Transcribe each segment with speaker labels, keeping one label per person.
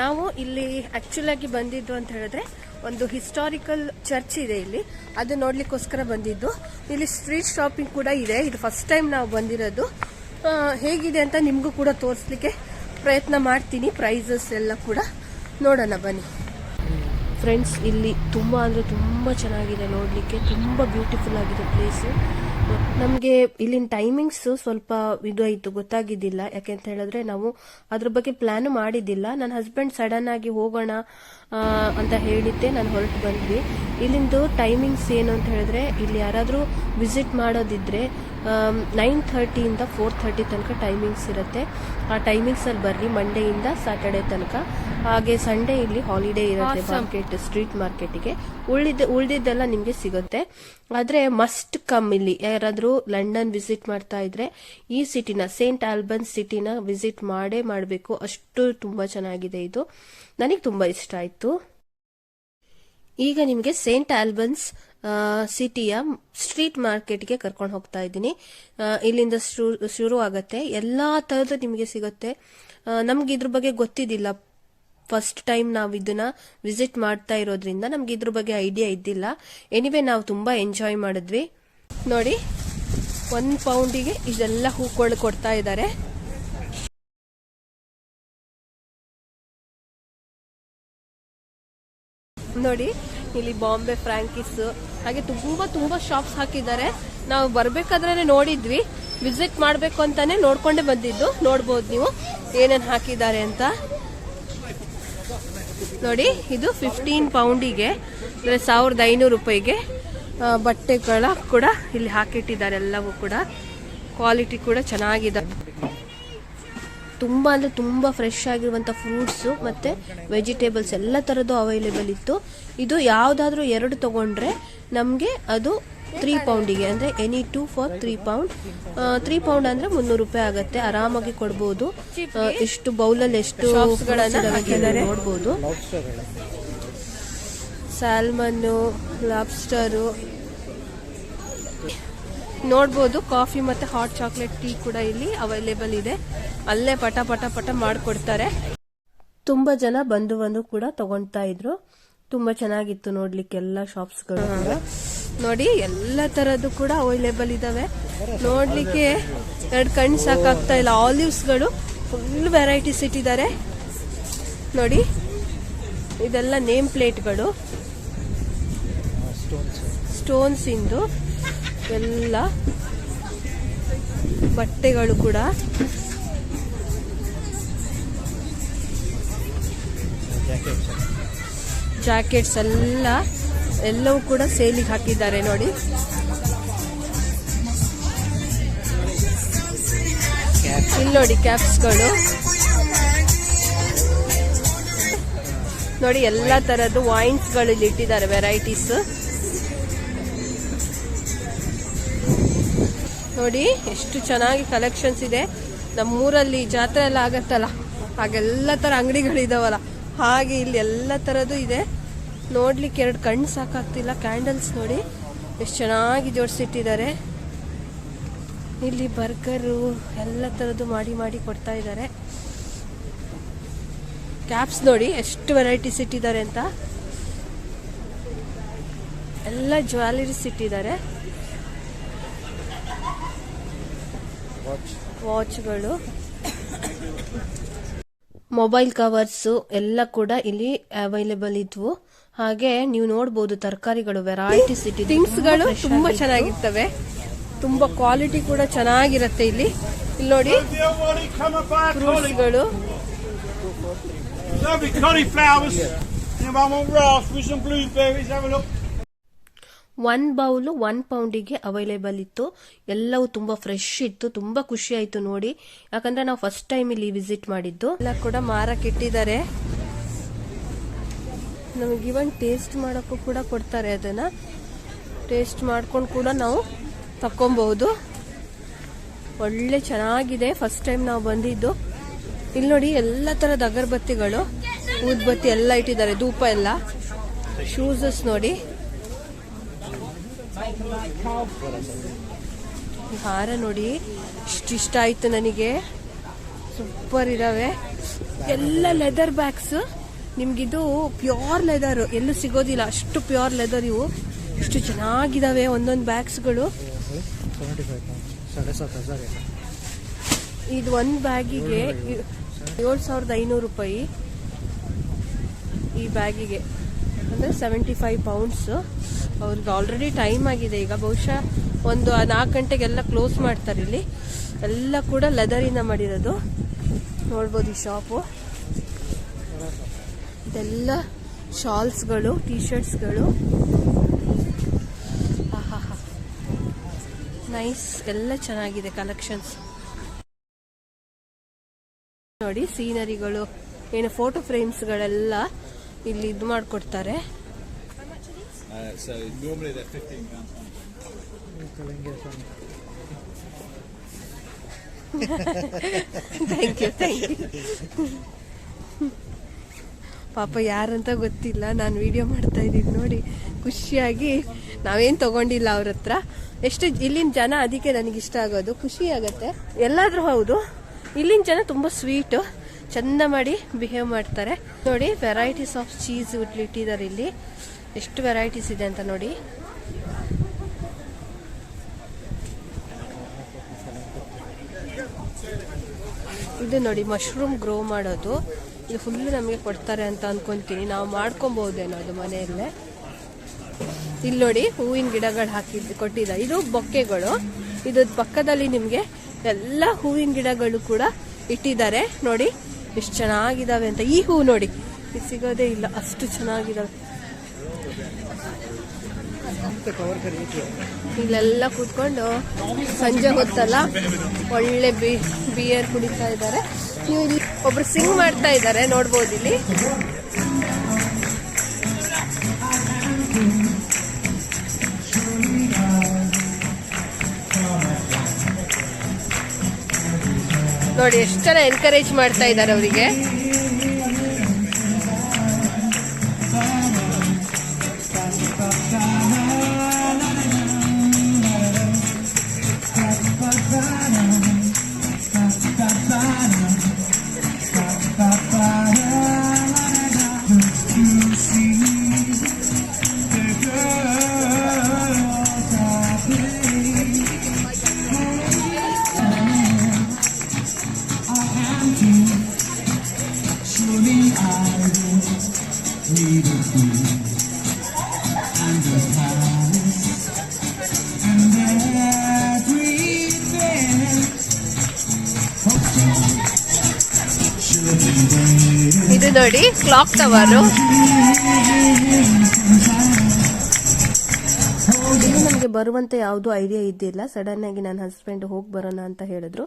Speaker 1: ನಾವು ಇಲ್ಲಿ ಆಕ್ಚುಲ್ ಆಗಿ ಬಂದಿದ್ದು ಅಂತ ಹೇಳಿದ್ರೆ ಒಂದು ಹಿಸ್ಟಾರಿಕಲ್ ಚರ್ಚ್ ಇದೆ ಇಲ್ಲಿ. ಅದು ನೋಡ್ಲಿಕ್ಕೋಸ್ಕರ ಬಂದಿದ್ದು. ಇಲ್ಲಿ ಸ್ಟ್ರೀಟ್ ಶಾಪಿಂಗ್ ಕೂಡ ಇದೆ. ಇದು ಫಸ್ಟ್ ಟೈಮ್ ನಾವು ಬಂದಿರೋದು. ಹೇಗಿದೆ ಅಂತ ನಿಮಗೂ ಕೂಡ ತೋರಿಸ್ಲಿಕ್ಕೆ ಪ್ರಯತ್ನ ಮಾಡ್ತೀನಿ. ಪ್ರೈಸಸ್ ಎಲ್ಲ ಕೂಡ ನೋಡೋಣ, ಬನ್ನಿ. ಫ್ರೆಂಡ್ಸ್ ಇಲ್ಲಿ ತುಂಬ ಅಂದರೆ ತುಂಬ ಚೆನ್ನಾಗಿದೆ ನೋಡಲಿಕ್ಕೆ. ತುಂಬ ಬ್ಯೂಟಿಫುಲ್ ಆಗಿದೆ ಪ್ಲೇಸು ನಮಗೆ ಇಲ್ಲಿನ ಟೈಮಿಂಗ್ಸ್ ಸ್ವಲ್ಪ ಇದು ಆಯಿತು, ಗೊತ್ತಾಗಿದ್ದಿಲ್ಲ. ಯಾಕೆಂತ ಹೇಳಿದ್ರೆ ನಾವು ಅದ್ರ ಬಗ್ಗೆ ಪ್ಲಾನ್ ಮಾಡಿದ್ದಿಲ್ಲ. ನನ್ನ ಹಸ್ಬೆಂಡ್ ಸಡನ್ ಆಗಿ ಹೋಗೋಣ ಅಂತ ಹೇಳಿದ್ದೆ. ನಾನು ಹೊರಟು ಬಂದ್ವಿ. ಇಲ್ಲಿಂದು ಟೈಮಿಂಗ್ಸ್ ಏನು ಅಂತ ಹೇಳಿದ್ರೆ ಇಲ್ಲಿ ಯಾರಾದರೂ ವಿಸಿಟ್ ಮಾಡೋದಿದ್ರೆ ನೈನ್ ಥರ್ಟಿಯಿಂದ ಫೋರ್ ಥರ್ಟಿ ತನಕ ಟೈಮಿಂಗ್ಸ್ ಇರುತ್ತೆ. ಆ ಟೈಮಿಂಗ್ಸಲ್ಲಿ ಬರ್ರಿ ಮಂಡೆಯಿಂದ ಸ್ಯಾಟರ್ಡೆ ತನಕ. ಹಾಗೆ ಸಂಡೇ ಇಲ್ಲಿ ಹಾಲಿಡೇ ಇರುತ್ತೆ ಮಾರ್ಕೆಟ್ ಸ್ಟ್ರೀಟ್ ಮಾರ್ಕೆಟಿಗೆ ಉಳಿದ ಉಳಿದಿದ್ದೆಲ್ಲ ನಿಮಗೆ ಸಿಗುತ್ತೆ. ಆದರೆ ಮಸ್ಟ್ ಕಮ್ ಇಲ್ಲಿ. ಯಾರಾದರೂ ಲಂಡನ್ ವಿಸಿಟ್ ಮಾಡ್ತಾ ಇದ್ರೆ ಈ ಸಿಟಿನ ಸೇಂಟ್ ಆಲ್ಬನ್ ಸಿಟಿನ ವಿಸಿಟ್ ಮಾಡೇ ಮಾಡಬೇಕು. ಅಷ್ಟು ತುಂಬ ಚೆನ್ನಾಗಿದೆ ಇದು. ನನಗೆ ತುಂಬ ಇಷ್ಟ ಆಯಿತು. ಈಗ ನಿಮಗೆ ಸೇಂಟ್ ಆಲ್ಬನ್ಸ್ ಸಿಟಿಯ ಸ್ಟ್ರೀಟ್ ಮಾರ್ಕೆಟ್ಗೆ ಕರ್ಕೊಂಡು ಹೋಗ್ತಾ ಇದ್ದೀನಿ. ಇಲ್ಲಿಂದ ಶುರು- ಆಗುತ್ತೆ. ಎಲ್ಲ ತರದ್ದು ನಿಮಗೆ ಸಿಗುತ್ತೆ. ನಮ್ಗೆ ಇದ್ರ ಬಗ್ಗೆ ಗೊತ್ತಿದ್ದಿಲ್ಲ. ಫಸ್ಟ್ ಟೈಮ್ ನಾವು ಇದನ್ನ ವಿಸಿಟ್ ಮಾಡ್ತಾ ಇರೋದ್ರಿಂದ ನಮ್ಗೆ ಇದ್ರ ಬಗ್ಗೆ ಐಡಿಯಾ ಇದ್ದಿಲ್ಲ. ಎನಿವೆ ನಾವು ತುಂಬಾ ಎಂಜಾಯ್ ಮಾಡಿದ್ವಿ. ನೋಡಿ, ಒಂದು ಪೌಂಡಿಗೆ ಇದೆಲ್ಲ ಹೂಗಳು ಕೊಡ್ತಾ ಇದ್ದಾರೆ ನೋಡಿ, ಇಲ್ಲಿ ಬಾಂಬೆ ಫ್ರಾಂಕಿಸ್. ಹಾಗೆ ತುಂಬಾ ತುಂಬಾ ಶಾಪ್ಸ್ ಹಾಕಿದ್ದಾರೆ. ನಾವು ಬರ್ಬೇಕಾದ್ರೆ ನೋಡಿದ್ವಿ. ವಿಸಿಟ್ ಮಾಡ್ಬೇಕು ಅಂತಾನೆ ನೋಡ್ಕೊಂಡೆ ಬಂದಿದ್ದು. ನೋಡ್ಬೋದು ನೀವು ಏನೇನ್ ಹಾಕಿದ್ದಾರೆ ಅಂತ. ನೋಡಿ, ಇದು ಫಿಫ್ಟೀನ್ ಪೌಂಡಿಗೆ, ಅಂದ್ರೆ ಸಾವಿರದ ಐನೂರು ರೂಪಾಯಿಗೆ ಬಟ್ಟೆಗಳ ಕೂಡ ಇಲ್ಲಿ ಹಾಕಿಟ್ಟಿದ್ದಾರೆ ಎಲ್ಲವೂ ಕೂಡ. ಕ್ವಾಲಿಟಿ ಕೂಡ ಚೆನ್ನಾಗಿದೆ. ತುಂಬ ಅಂದರೆ ತುಂಬ ಫ್ರೆಶ್ ಆಗಿರುವಂಥ ಫ್ರೂಟ್ಸು ಮತ್ತು ವೆಜಿಟೇಬಲ್ಸ್ ಎಲ್ಲ ಥರದ್ದು ಅವೈಲೇಬಲ್ ಇತ್ತು. ಇದು ಯಾವುದಾದ್ರೂ ಎರಡು ತಗೊಂಡ್ರೆ ನಮಗೆ ಅದು ತ್ರೀ ಪೌಂಡಿಗೆ ಅಂದರೆ any two for three pound three pound ಅಂದರೆ ಮುನ್ನೂರು ರೂಪಾಯಿ ಆಗುತ್ತೆ. ಆರಾಮಾಗಿ ಕೊಡ್ಬೋದು. ಎಷ್ಟು ಬೌಲಲ್ಲಿ ಎಷ್ಟು ನೋಡ್ಬೋದು. ಸ್ಯಾಲ್ಮನ್ನು ಲಾಬ್ಸ್ಟರು ನೋಡ್ಬೋದು. ಕಾಫಿ ಮತ್ತೆ ಹಾಟ್ ಚಾಕ್ಲೇಟ್ ಟೀ ಕೂಡ ಇಲ್ಲಿ ಅವೈಲೇಬಲ್ ಇದೆ. ಅಲ್ಲೇ ಪಟ ಪಟ ಪಟ ಮಾಡಿಕೊಡ್ತಾರೆ. ತುಂಬಾ ಜನ ಬಂದು ಬಂದು ಕೂಡ ತಗೊಂತಾ ಇದ್ರು. ತುಂಬಾ ಚೆನ್ನಾಗಿತ್ತು ನೋಡ್ಲಿಕ್ಕೆ ಎಲ್ಲ ಶಾಪ್ಸ್ಗಳು. ನೋಡಿ ಎಲ್ಲ ತರದ್ದು ಕೂಡ ಅವೈಲೇಬಲ್ ಇದಾವೆ. ನೋಡ್ಲಿಕ್ಕೆ ಎರಡು ಕಣ್ಣು ಸಾಕಾಗ್ತಾ ಇಲ್ಲ. ಆಲಿವ್ಸ್ಗಳು ಫುಲ್ ವೆರೈಟೀಸ್ ಇಟ್ಟಿದ್ದಾರೆ. ನೋಡಿ ಇದೆಲ್ಲ ನೇಮ್ ಪ್ಲೇಟ್ಗಳು. ಸ್ಟೋನ್ಸ್ ಇಂದು. ಎಲ್ಲ ಬಟ್ಟೆಗಳು ಕೂಡ. ಜಾಕೆಟ್ಸ್ ಎಲ್ಲ, ಎಲ್ಲವೂ ಕೂಡ ಸೇಲಿಗೆ ಹಾಕಿದ್ದಾರೆ ನೋಡಿ. ಇಲ್ಲಿ ನೋಡಿ ಕ್ಯಾಪ್ಸ್ಗಳು. ನೋಡಿ ಎಲ್ಲ ತರದ್ದು ವಾಯಿಂಟ್ಸ್ಗಳು ಇಲ್ಲಿ ಇಟ್ಟಿದ್ದಾರೆ ವೆರೈಟೀಸ್ ನೋಡಿ, ಎಷ್ಟು ಚೆನ್ನಾಗಿ ಕಲೆಕ್ಷನ್ಸ್ ಇದೆ. ನಮ್ಮೂರಲ್ಲಿ ಜಾತ್ರೆ ಎಲ್ಲ ಆಗತ್ತಲ್ಲ, ಹಾಗೆಲ್ಲ ಥರ ಅಂಗಡಿಗಳಿದಾವಲ್ಲ, ಹಾಗೆ ಇಲ್ಲಿ ಎಲ್ಲ ಥರದ್ದು ಇದೆ. ನೋಡ್ಲಿಕ್ಕೆ ಎರಡು ಕಣ್ಣು ಸಾಕಾಗ್ತಿಲ್ಲ ಕ್ಯಾಂಡಲ್ಸ್ ನೋಡಿ. ಎಷ್ಟು ಚೆನ್ನಾಗಿ ಜೋಡಿಸಿಟ್ಟಿದ್ದಾರೆ. ಇಲ್ಲಿ ಬರ್ಗರು, ಎಲ್ಲ ಥರದ್ದು ಮಾಡಿ ಮಾಡಿ ಕೊಡ್ತಾ ಇದ್ದಾರೆ. ಕ್ಯಾಪ್ಸ್ ನೋಡಿ, ಎಷ್ಟು ವೆರೈಟೀಸ್ ಇಟ್ಟಿದ್ದಾರೆ ಅಂತ. ಎಲ್ಲ ಜ್ಯುವೆಲರೀಸ್ ಇಟ್ಟಿದ್ದಾರೆ. ವಾಚ್ಗಳು ಮೊಬೈಲ್ ಕವರ್ಸ್ ಎಲ್ಲ ಕೂಡ ಇಲ್ಲಿ ಅವೈಲೇಬಲ್ ಇದ್ವು ಹಾಗೆ ನೀವು ನೋಡಬಹುದು ತರಕಾರಿಗಳು ವೆರೈಟೀಸ್ ಥಿಂಗ್ಸ್ಗಳು ತುಂಬಾ ಚೆನ್ನಾಗಿರ್ತವೆ ತುಂಬಾ ಕ್ವಾಲಿಟಿ ಕೂಡ ಚೆನ್ನಾಗಿರುತ್ತೆ ಇಲ್ಲಿ ಇಲ್ಲಿ ನೋಡಿ
Speaker 2: and.
Speaker 1: ಫ್ರೂಟ್ಸ್ಗಳು
Speaker 2: blueberries? Have a look.
Speaker 1: One bowl one ಪೌಂಡಿಗೆ available ಇತ್ತು. ಎಲ್ಲವೂ ತುಂಬಾ ಫ್ರೆಶ್ ಇತ್ತು. ತುಂಬಾ ಖುಷಿ ಆಯ್ತು ನೋಡಿ. ಯಾಕಂದ್ರೆ ನಾವು ಫಸ್ಟ್ ಟೈಮ್ ಇಲ್ಲಿ ವಿಸಿಟ್ ಮಾಡಿದ್ದು. ಎಲ್ಲ ಕೂಡ ಮಾರಕ್ಕೆ ಇಟ್ಟಿದ್ದಾರೆ. ನಮಗೆ ಇವನ್ ಟೇಸ್ಟ್ ಮಾಡೋಕ್ಕೂ ಕೂಡ ಕೊಡ್ತಾರೆ ಅದನ್ನ. ಟೇಸ್ಟ್ ಮಾಡ್ಕೊಂಡು ಕೂಡ ನಾವು ತಕ್ಕೊಬಹುದು. ಒಳ್ಳೆ ಚೆನ್ನಾಗಿದೆ. ಫಸ್ಟ್ ಟೈಮ್ ನಾವು ಬಂದಿದ್ದು. ಇಲ್ಲಿ ನೋಡಿ ಎಲ್ಲ ತರದ ಅಗರಬತ್ತಿಗಳು, ಊದ್ಬತ್ತಿ ಎಲ್ಲ ಇಟ್ಟಿದ್ದಾರೆ. ಧೂಪ ಎಲ್ಲ. ಶೂಸಸ್ ನೋಡಿ. ಹಾರ ನೋಡಿ ಇಷ್ಟಿಷ್ಟ ಆಯಿತು ನನಗೆ. ಸೂಪರ್ ಇದ್ದಾವೆ ಎಲ್ಲ ಲೆದರ್ ಬ್ಯಾಗ್ಸ್ ನಿಮ್ಗಿದು ಪ್ಯೂರ್ ಲೆದರ್ ಎಲ್ಲೂ ಸಿಗೋದಿಲ್ಲ. ಅಷ್ಟು ಪ್ಯೂರ್ ಲೆದರ್ ಇವು. ಇಷ್ಟು ಚೆನ್ನಾಗಿದಾವೆ ಒಂದೊಂದು ಬ್ಯಾಗ್ಸ್ಗಳು ಇದು ಒಂದು ಬ್ಯಾಗಿಗೆ ಏಳು ಸಾವಿರದ ಐನೂರು ರೂಪಾಯಿ. ಈ ಬ್ಯಾಗಿಗೆ. ಅಂದರೆ ಸೆವೆಂಟಿ ಫೈವ್ ಪೌಂಡ್ಸು ಅವ್ರಿಗೆ ಆಲ್ರೆಡಿ ಟೈಮ್ ಆಗಿದೆ. ಈಗ ಬಹುಶಃ ಒಂದು ನಾಲ್ಕು ಗಂಟೆಗೆಲ್ಲ ಕ್ಲೋಸ್ ಮಾಡ್ತಾರೆ ಇಲ್ಲಿ. ಎಲ್ಲ ಕೂಡ ಲೆದರಿಂದ ಮಾಡಿರೋದು. ನೋಡ್ಬೋದು ಈ ಶಾಪು ಇದೆಲ್ಲ ಶಾಲ್ಸ್ಗಳು ಟೀ ಶರ್ಟ್ಸ್ಗಳು ನೈಸ್ ಎಲ್ಲ ಚೆನ್ನಾಗಿದೆ ಕಲೆಕ್ಷನ್ಸ್ ನೋಡಿ ಸೀನರಿಗಳು ಏನು ಫೋಟೋ ಫ್ರೇಮ್ಸ್ಗಳೆಲ್ಲ ಇಲ್ಲಿ ಇದು ಮಾಡಿಕೊಡ್ತಾರೆ.
Speaker 2: Uh, so normally they're 15 pounds.
Speaker 1: Thank you thank you ಪಾಪ ಯಾರಂತ ಗೊತ್ತಿಲ್ಲ, ನಾನು ವಿಡಿಯೋ ಮಾಡ್ತಾ ಇದ್ದೀನಿ ನೋಡಿ. ಖುಷಿಯಾಗಿ ನಾವೇನು ತಗೊಂಡಿಲ್ಲ ಅವ್ರ ಹತ್ರ. ಎಷ್ಟು ಇಲ್ಲಿನ ಜನ ಅದಕ್ಕೆ ನನಗಿಷ್ಟ ಆಗೋದು. ಖುಷಿ ಆಗುತ್ತೆ. ಎಲ್ಲಾದರೂ ಹೌದು. ಇಲ್ಲಿನ ಜನ ತುಂಬ ಸ್ವೀಟು ಚಂದ ಮಾಡಿ ಬಿಹೇವ್ ಮಾಡ್ತಾರೆ. ನೋಡಿ ವೆರೈಟೀಸ್ ಆಫ್ ಚೀಸ್ ಇಟ್ಟಿದ್ದಾರೆ ಇಲ್ಲಿ. ಎಷ್ಟು ವೆರೈಟೀಸ್ ಇದೆ ಅಂತ ನೋಡಿ. ಇದು ನೋಡಿ ಮಶ್ರೂಮ್ ಗ್ರೋ ಮಾಡೋದು. ಇದು ಫುಲ್ಲು ನಮಗೆ ಕೊಡ್ತಾರೆ ಅಂತ ಅಂದ್ಕೊತೀನಿ ನಾವು ಮಾಡ್ಕೊಬೋದೇನೋ ಅದು ಮನೆಯಲ್ಲೇ. ಇಲ್ಲಿ ನೋಡಿ ಹೂವಿನ ಗಿಡಗಳು ಹಾಕಿ ಕೊಟ್ಟಿದ್ದ ಇದು ಬೊಕ್ಕೆಗಳು. ಇದರ ಪಕ್ಕದಲ್ಲಿ ನಿಮಗೆ ಎಲ್ಲ ಹೂವಿನ ಗಿಡಗಳು ಕೂಡ ಇಟ್ಟಿದ್ದಾರೆ. ನೋಡಿ, ಎಷ್ಟು ಚೆನ್ನಾಗಿದ್ದಾವೆ ಅಂತ. ಈ ಹೂವು ನೋಡಿ ಸಿಗೋದೇ ಇಲ್ಲ. ಅಷ್ಟು
Speaker 3: ಚೆನ್ನಾಗಿದ್ದಾವೆ
Speaker 1: ಇಲ್ಲೆಲ್ಲ ಕೂತ್ಕೊಂಡು ಸಂಜೆ ಹೊತ್ತಲ್ಲ, ಒಳ್ಳೆ ಬಿಯರ್ ಕುಡಿತಾ ಇದ್ದಾರೆ. ಇಲ್ಲಿ ಒಬ್ರು ಸಿಂಗ್ ಮಾಡ್ತಾ ಇದ್ದಾರೆ, ನೋಡ್ಬೋದು ಇಲ್ಲಿ. ನೋಡಿ, ಎಷ್ಟು ಜನ ಎನ್ಕರೇಜ್ ಮಾಡ್ತಾ ಇದ್ದಾರೆ ಅವರಿಗೆ. ಇದು ನೋಡಿ ಕ್ಲಾಕ್ ಟವರು ಇದು ನನಗೆ ಬರುವಂತ ಯಾವುದು ಐಡಿಯಾ ಇದ್ದಿಲ್ಲ. ಸಡನ್ ಆಗಿ ನನ್ನ ಹಸ್ಬೆಂಡ್ ಹೋಗಿ ಬರೋಣ ಅಂತ ಹೇಳಿದ್ರು.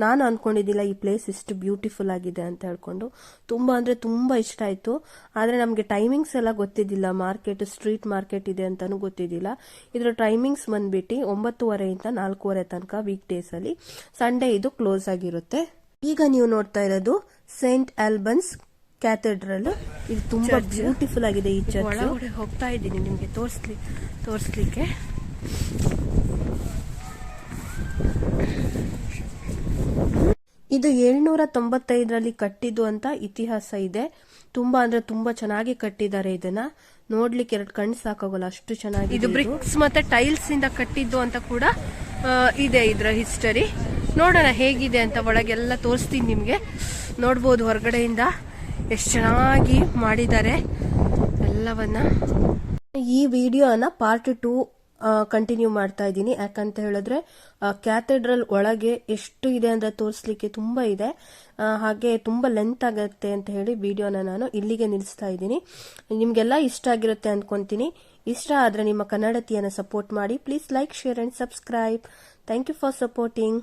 Speaker 1: ನಾನು ಅನ್ಕೊಂಡಿದ್ದಿಲ್ಲ ಈ ಪ್ಲೇಸ್ ಇಷ್ಟು ಬ್ಯೂಟಿಫುಲ್ ಆಗಿದೆ ಅಂತ ಹೇಳ್ಕೊಂಡು. ತುಂಬ ಅಂದ್ರೆ ತುಂಬ ಇಷ್ಟ ಆಯ್ತು. ಆದ್ರೆ ನಮಗೆ ಟೈಮಿಂಗ್ಸ್ ಎಲ್ಲ ಗೊತ್ತಿದ್ದಿಲ್ಲ. ಮಾರ್ಕೆಟ್ ಸ್ಟ್ರೀಟ್ ಮಾರ್ಕೆಟ್ ಇದೆ ಅಂತಾನು ಗೊತ್ತಿದ್ದಿಲ್ಲ. ಇದರ ಟೈಮಿಂಗ್ಸ್ ಬಂದ್ಬಿಟ್ಟು ಒಂಬತ್ತುವರೆಯಿಂದ ನಾಲ್ಕೂವರೆ ತನಕ ವೀಕ್ ಡೇಸ್ ಅಲ್ಲಿ. ಸಂಡೇ ಇದು ಕ್ಲೋಸ್ ಆಗಿರುತ್ತೆ. ಈಗ ನೀವು ನೋಡ್ತಾ ಇರೋದು ಸೇಂಟ್ ಆಲ್ಬನ್ಸ್ ಕ್ಯಾಥೆಡ್ರಲ್ ಇದು ತುಂಬಾ ಬ್ಯೂಟಿಫುಲ್ ಆಗಿದೆ ಈ ಚರ್ಚ್ ಹೋಗ್ತಾ ಇದ್ದೀನಿ ನಿಮಗೆ ತೋರಿಸ್ಲಿ ತೋರಿಸ್ಲಿಕ್ಕೆ. ಇದು ಏಳ್ನೂರ ತೊಂಬತ್ತೈದರಲ್ಲಿ ಕಟ್ಟಿದ್ದು ಅಂತ ಇತಿಹಾಸ ಇದೆ. ತುಂಬಾ ಅಂದ್ರೆ ತುಂಬಾ ಚೆನ್ನಾಗಿ ಕಟ್ಟಿದ್ದಾರೆ ಇದನ್ನ. ನೋಡ್ಲಿಕ್ಕೆ ಎರಡು ಕಣ್ಣು ಸಾಕಾಗಲ್ಲ ಅಷ್ಟು ಚೆನ್ನಾಗಿ ಇದು ಬ್ರಿಕ್ಸ್ ಮತ್ತೆ ಟೈಲ್ಸ್ ಇಂದ ಕಟ್ಟಿದ್ದು ಅಂತ ಕೂಡ ಇದೆ ಇದರ ಹಿಸ್ಟರಿ ನೋಡೋಣ ಹೇಗಿದೆ ಅಂತ ಒಳಗೆಲ್ಲ ತೋರಿಸ್ತೀನಿ ನಿಮ್ಗೆ. ನೋಡ್ಬೋದು ಹೊರಗಡೆಯಿಂದ ಎಷ್ಟು ಚೆನ್ನಾಗಿ ಮಾಡಿದ್ದಾರೆ ಎಲ್ಲವನ್ನ. ಈ ವಿಡಿಯೋನ ಪಾರ್ಟ್ ಟೂ ಕಂಟಿನ್ಯೂ ಮಾಡ್ತಾ ಇದ್ದೀನಿ. ಯಾಕಂತ ಹೇಳಿದ್ರೆ ಕ್ಯಾಥೆಡ್ರಲ್ ಒಳಗೆ ಎಷ್ಟು ಇದೆ ಅಂತ ತೋರಿಸ್ಲಿಕ್ಕೆ ತುಂಬ ಇದೆ. ಹಾಗೆ ತುಂಬ ಲೆಂತ್ ಆಗತ್ತೆ ಅಂತ ಹೇಳಿ ವಿಡಿಯೋನ ನಾನು ಇಲ್ಲಿಗೆ ನಿಲ್ಲಿಸ್ತಾ ಇದ್ದೀನಿ. ನಿಮಗೆಲ್ಲ ಇಷ್ಟ ಆಗಿರುತ್ತೆ ಅನ್ಕೊಂತೀನಿ. ಇಷ್ಟ ಆದ್ರೆ ನಿಮ್ಮ ಕನ್ನಡತಿಯನ್ನು ಸಪೋರ್ಟ್ ಮಾಡಿ. Please like share and subscribe thank you for supporting